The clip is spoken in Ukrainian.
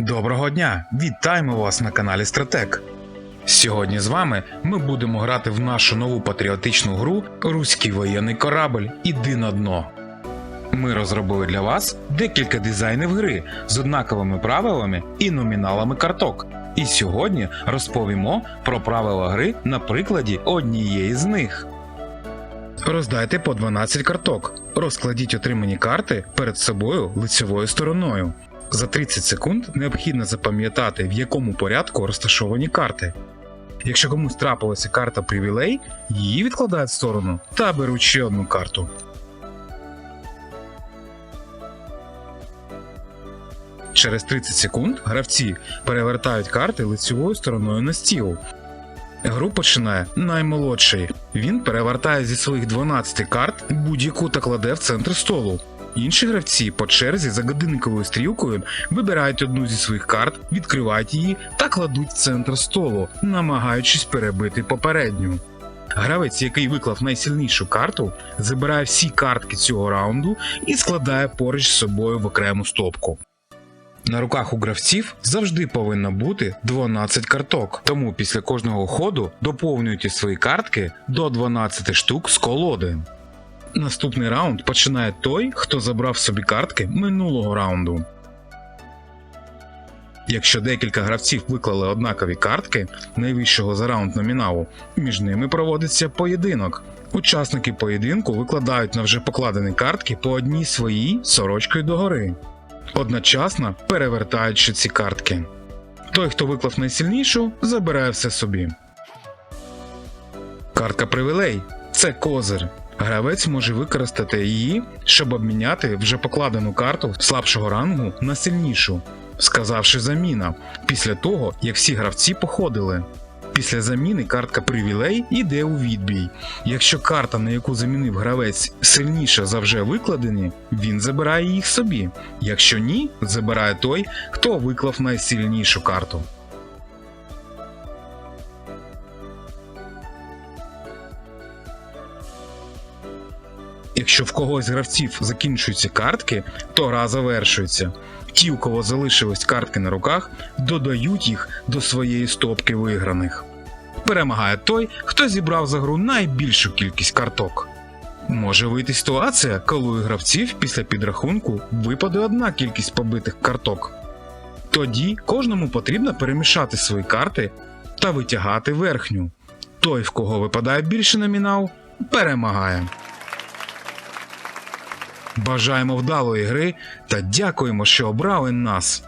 Доброго дня! Вітаємо вас на каналі Стратек. Сьогодні з вами ми будемо грати в нашу нову патріотичну гру Руський воєнний корабль Іди на дно. Ми розробили для вас декілька дизайнів гри з однаковими правилами і номіналами карток. І сьогодні розповімо про правила гри на прикладі однієї з них. Роздайте по 12 карток. Розкладіть отримані карти перед собою лицевою стороною. За 30 секунд необхідно запам'ятати, в якому порядку розташовані карти. Якщо комусь трапилася карта привілей, її відкладають в сторону та беруть ще одну карту. Через 30 секунд гравці перевертають карти лицевою стороною на стіл. Гру починає наймолодший. Він перевертає зі своїх 12 карт будь-яку та кладе в центр столу. Інші гравці по черзі за годинниковою стрілкою вибирають одну зі своїх карт, відкривають її та кладуть в центр столу, намагаючись перебити попередню. Гравець, який виклав найсильнішу карту, забирає всі картки цього раунду і складає поруч з собою в окрему стопку. На руках у гравців завжди повинно бути 12 карток, тому після кожного ходу доповнюйте свої картки до 12 штук з колоди. Наступний раунд починає той, хто забрав собі картки минулого раунду. Якщо декілька гравців виклали однакові картки найвищого за раунд номіналу, між ними проводиться поєдинок. Учасники поєдинку викладають на вже покладені картки по одній своїй сорочкою догори, одночасно перевертаючи ці картки. Той, хто виклав найсильнішу, забирає все собі. Картка привілей це козир. Гравець може використати її, щоб обміняти вже покладену карту слабшого рангу на сильнішу, сказавши заміна, після того, як всі гравці походили. Після заміни картка привілей йде у відбій. Якщо карта, на яку замінив гравець, сильніша за вже викладені, він забирає їх собі. Якщо ні, забирає той, хто виклав найсильнішу карту. Якщо в когось з гравців закінчуються картки, то гра завершується. Ті, у кого залишились картки на руках, додають їх до своєї стопки виграних. Перемагає той, хто зібрав за гру найбільшу кількість карток. Може вийти ситуація, коли у гравців після підрахунку випаде одна кількість побитих карток. Тоді кожному потрібно перемішати свої карти та витягати верхню. Той, в кого випадає більше номінал, перемагає. Бажаємо вдалої гри та дякуємо, що обрали нас.